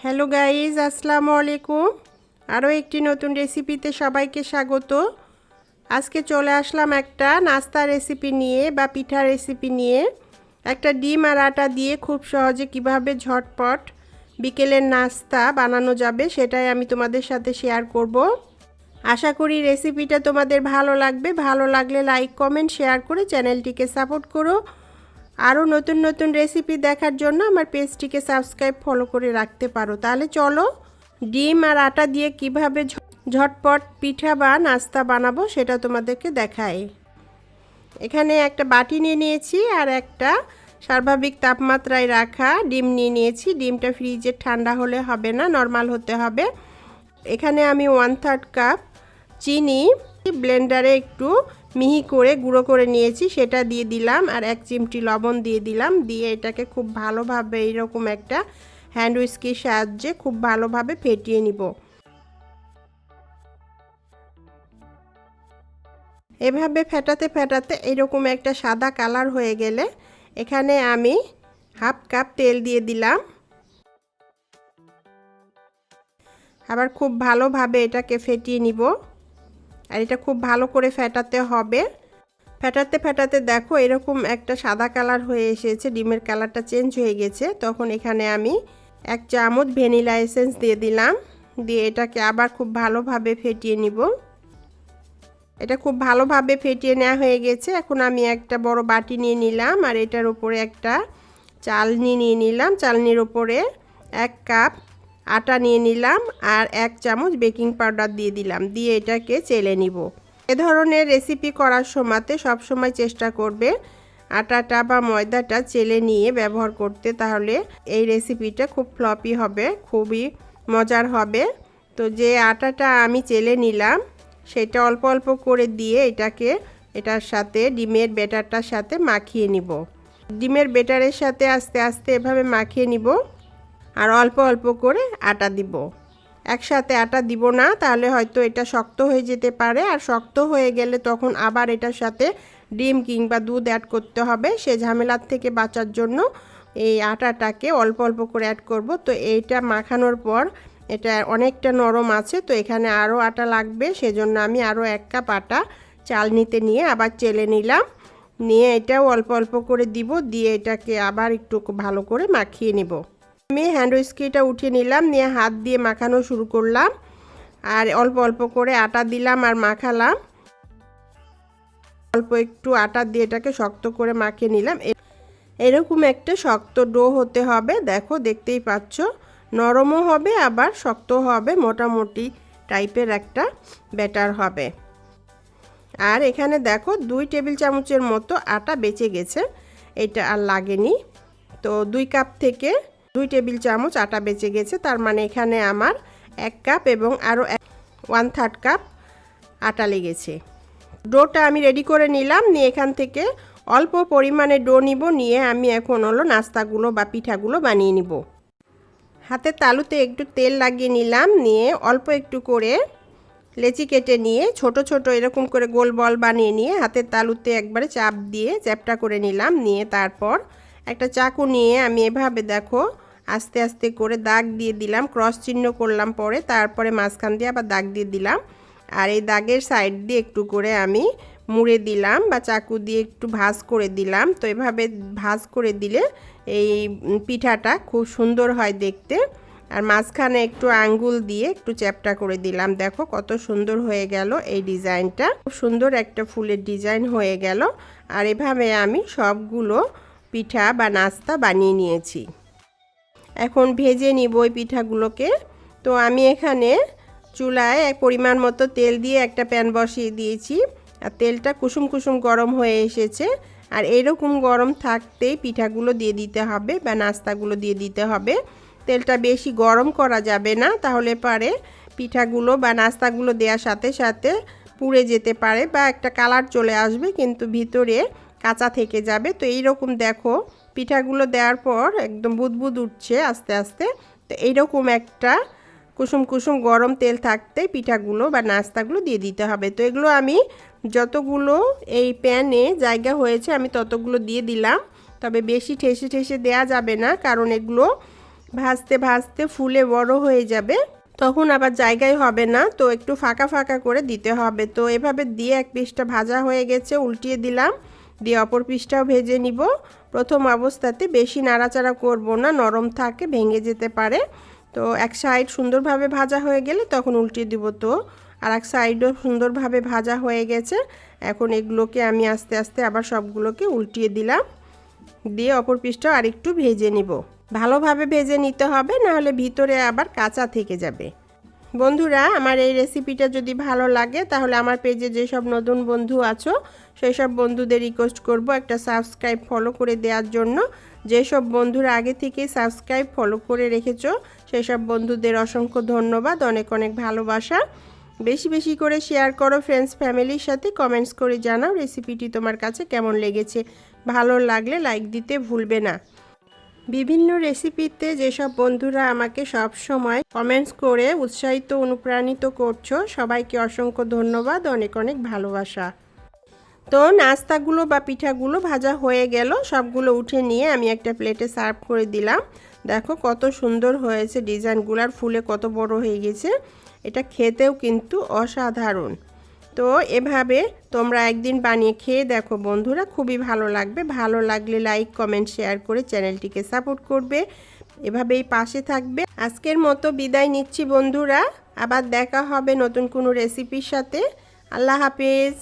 Hello guys আসসালামু আলাইকুম আরও একটি নতুন রেসিপিতে সবাইকে স্বাগত। আজকে চলে আসলাম একটা নাস্তা রেসিপি নিয়ে বা পিঠা রেসিপি নিয়ে। একটা ডিম আর আটা দিয়ে খুব সহজে কীভাবে ঝটপট বিকেলের নাস্তা বানানো যাবে সেটাই আমি তোমাদের সাথে শেয়ার করব। আশা করি রেসিপিটা তোমাদের ভালো লাগবে। ভালো লাগলে লাইক কমেন্ট শেয়ার করে চ্যানেলটিকে সাপোর্ট করো। আরও নতুন নতুন রেসিপি দেখার জন্য আমার পেজটিকে সাবস্ক্রাইব ফলো করে রাখতে পারো। তাহলে চলো ডিম আর আটা দিয়ে কীভাবে ঝটপট পিঠা বা নাস্তা বানাবো সেটা তোমাদেরকে দেখাই। এখানে একটা বাটি নিয়ে নিয়েছি আর একটা স্বাভাবিক তাপমাত্রায় রাখা ডিম নিয়ে নিয়েছি। ডিমটা ফ্রিজে ঠান্ডা হলে হবে না, নর্মাল হতে হবে। এখানে আমি ওয়ান থার্ড কাপ চিনি ব্লেন্ডারে একটু মিহি করে গুঁড়ো করে নিয়েছি, সেটা দিয়ে দিলাম আর এক চিমটি লবণ দিয়ে দিলাম, দিয়ে এটাকে খুব ভালোভাবে এইরকম একটা হ্যান্ড উইস্কির সাহায্যে খুব ভালোভাবে ফেটিয়ে নিব। এভাবে ফেটাতে ফেটাতে এরকম একটা সাদা কালার হয়ে গেলে এখানে আমি হাফ কাপ তেল দিয়ে দিলাম। আবার খুব ভালোভাবে এটাকে ফেটিয়ে নিব। আর এটা খুব ভালো করে ফেটাতে হবে। ফেটাতে ফেটাতে দেখো এরকম একটা সাদা কালার হয়ে এসেছে, ডিমের কালারটা চেঞ্জ হয়ে গেছে। তখন এখানে আমি এক চামচ ভ্যানিলা এসেন্স দিয়ে দিলাম, দিয়ে এটাকে আবার খুব ভালোভাবে ফেটিয়ে নিব। এটা খুব ভালোভাবে ফেটিয়ে নেওয়া হয়ে গেছে। এখন আমি একটা বড় বাটি নিয়ে নিলাম আর এটার উপরে একটা চালনি নিয়ে নিলাম। চালনির উপরে এক কাপ আটা নিয়ে নিলাম আর এক চামচ বেকিং পাউডার দিয়ে দিলাম। দিয়ে এটাকে চেলে নিব। এ ধরনের রেসিপি করার সময়তে সবসময় চেষ্টা করবে আটাটা বা ময়দাটা চেলে নিয়ে ব্যবহার করতে, তাহলে এই রেসিপিটা খুব ফ্লপি হবে, খুবই মজার হবে। তো যে আটাটা আমি চেলে নিলাম, সেটা অল্প অল্প করে দিয়ে এটাকে এটার সাথে ডিমের বেটারটার সাথে মাখিয়ে নিব। ডিমের বেটারের সাথে আস্তে আস্তে এভাবে মাখিয়ে নিব। আর অল্প অল্প করে আটা দিব। একসাথে আটা দিব না, তাহলে হয়তো এটা শক্ত হয়ে যেতে পারে। আর শক্ত হয়ে গেলে তখন আবার এটার সাথে ডিম কিংবা দুধ অ্যাড করতে হবে। সে ঝামেলার থেকে বাঁচার জন্য এই আটাটাকে অল্প অল্প করে অ্যাড করব। তো এইটা মাখানোর পর এটা অনেকটা নরম আছে, তো এখানে আরও আটা লাগবে। সেজন্য আমি আরও এক কাপ আটা চাল নিতে নিয়ে আবার চেলে নিলাম। নিয়ে এটাও অল্প অল্প করে দিব, দিয়ে এটাকে আবার একটু ভালো করে মাখিয়ে নেব। আমি হ্যান্ড উইস্কিটা উঠিয়ে নিলাম, নিয়ে হাত দিয়ে মাখানো শুরু করলাম। আর অল্প অল্প করে আটা দিলাম আর মাখালাম। অল্প একটু আটা দিয়ে এটাকে শক্ত করে মাখিয়ে নিলাম। এরকম একটা শক্ত ডো হতে হবে, দেখো, দেখতেই পাচ্ছ। নরমও হবে, আবার শক্ত হবে, মোটামুটি টাইপের একটা ব্যাটার হবে। আর এখানে দেখো, দুই টেবিল চামচের মতো আটা বেঁচে গেছে। এটা আর লাগেনি। তো দুই কাপ থেকে দুই টেবিল চামচ আটা বেঁচে গেছে, তার মানে এখানে আমার এক কাপ এবং আরও ওয়ান থার্ড কাপ আটা লেগেছে। ডোটা আমি রেডি করে নিলাম, নিয়ে এখান থেকে অল্প পরিমাণে ডো নিব, নিয়ে আমি এখন হলো নাস্তাগুলো বা পিঠাগুলো বানিয়ে নিব। হাতের তালুতে একটু তেল লাগিয়ে নিলাম, নিয়ে অল্প একটু করে লেচি কেটে নিয়ে ছোট ছোট এরকম করে গোল বল বানিয়ে নিয়ে হাতের তালুতে একবারে চাপ দিয়ে চ্যাপটা করে নিলাম, নিয়ে তারপর একটা চাকু নিয়ে আমি এভাবে দেখো, আস্তে আস্তে করে দাগ দিয়ে দিলাম ক্রস চিহ্ন করলাম পরে, তারপরে মাঝখান দিয়ে আবার দাগ দিয়ে দিলাম। আর এই দাগের সাইড দিয়ে একটু করে আমি মুড়ে দিলাম বা চাকু দিয়ে একটু ভাজ করে দিলাম। তো এভাবে ভাজ করে দিলে এই পিঠাটা খুব সুন্দর হয় দেখতে। আর মাঝখানে একটু আঙ্গুল দিয়ে একটু চ্যাপটা করে দিলাম। দেখো কত সুন্দর হয়ে গেল এই ডিজাইনটা। খুব সুন্দর একটা ফুলের ডিজাইন হয়ে গেল। আর এভাবে আমি সবগুলো পিঠা বা নাস্তা বানিয়ে নিয়েছি। এখন ভেজে নিব ওই পিঠাগুলোকে। তো আমি এখানে চুলায় এক পরিমাণ মতো তেল দিয়ে একটা প্যান বসিয়ে দিয়েছি। আর তেলটা কুসুম কুসুম গরম হয়ে এসেছে। আর এরকম গরম থাকতেই পিঠাগুলো দিয়ে দিতে হবে বা নাস্তাগুলো দিয়ে দিতে হবে। তেলটা বেশি গরম করা যাবে না, তাহলে পারে পিঠাগুলো বা নাস্তাগুলো দেওয়ার সাথে সাথে পুড়ে যেতে পারে বা একটা কালার চলে আসবে, কিন্তু ভিতরে কাঁচা থেকে যাবে। তো এই রকম দেখো, পিঠাগুলো দেওয়ার পর একদম বুদবুদ উঠছে আস্তে আস্তে। তো এইরকম একটা কুসুম কুসুম গরম তেল থাকতে পিঠাগুলো বা নাস্তাগুলো দিয়ে দিতে হবে। তো এগুলো আমি যতগুলো এই প্যানে জায়গা হয়েছে আমি ততগুলো দিয়ে দিলাম। তবে বেশি ঠেসে ঠেসে দেয়া যাবে না, কারণ এগুলো ভাজতে ভাজতে ফুলে বড় হয়ে যাবে। তখন আবার জায়গায় হবে না, তো একটু ফাঁকা ফাঁকা করে দিতে হবে। তো এভাবে দিয়ে এক পিসটা ভাজা হয়ে গেছে, উল্টিয়ে দিলাম। দিয়ে অপর পিসটাও ভেজে নিব। প্রথম অবস্থাতে বেশি নাড়াচাড়া করব না, নরম থাকে, ভেঙে যেতে পারে। তো এক সাইড সুন্দরভাবে ভাজা হয়ে গেলে তখন উল্টিয়ে দিব তো। আর এক সাইডও সুন্দরভাবে ভাজা হয়ে গেছে। এখন এগুলোকে আমি আস্তে আস্তে আবার সবগুলোকে উল্টিয়ে দিলাম। দিয়ে অপর পিসটাও আরেকটু ভেজে নিব। ভালোভাবে ভেজে নিতে হবে, নাহলে ভিতরে আবার কাঁচা থেকে যাবে। বন্ধুরা, আমার এই রেসিপিটা যদি ভালো লাগে, তাহলে আমার পেজে যেসব নতুন বন্ধু আছো সেই সব বন্ধুদের রিকোয়েস্ট করব একটা সাবস্ক্রাইব ফলো করে দেওয়ার জন্য। যেসব বন্ধুরা আগে থেকে সাবস্ক্রাইব ফলো করে রেখেছো সেই সব বন্ধুদের অসংখ্য ধন্যবাদ, অনেক অনেক ভালোবাসা। বেশি বেশি করে শেয়ার করো ফ্রেন্ডস ফ্যামিলির সাথে কমেন্টস করে জানাও রেসিপিটি তোমার কাছে কেমন লেগেছে। ভালো লাগলে লাইক দিতে ভুলবে না। বিভিন্ন রেসিপিতে যেসব বন্ধুরা আমাকে সব সময় কমেন্টস করে উৎসাহিত, অনুপ্রাণিত করছ, সবাইকে অসংখ্য ধন্যবাদ, অনেক অনেক ভালোবাসা। তো নাস্তাগুলো বা পিঠাগুলো ভাজা হয়ে গেল, সবগুলো উঠে নিয়ে আমি একটা প্লেটে সার্ভ করে দিলাম। দেখো কত সুন্দর হয়েছে ডিজাইনগুলার ফুলে কত বড় হয়ে গেছে। এটা খেতেও কিন্তু অসাধারণ। তো এভাবে তোমরা একদিন বানিয়ে খেয়ে দেখো বন্ধুরা, খুবই ভালো লাগবে। ভালো লাগলে লাইক কমেন্ট শেয়ার করে চ্যানেলটিকে সাপোর্ট করবে। এভাবেই পাশে থাকবে। আজকের মতো বিদায় নিচ্ছি বন্ধুরা। আবার দেখা হবে নতুন কোনো রেসিপির সাথে। আল্লাহ হাফেজ।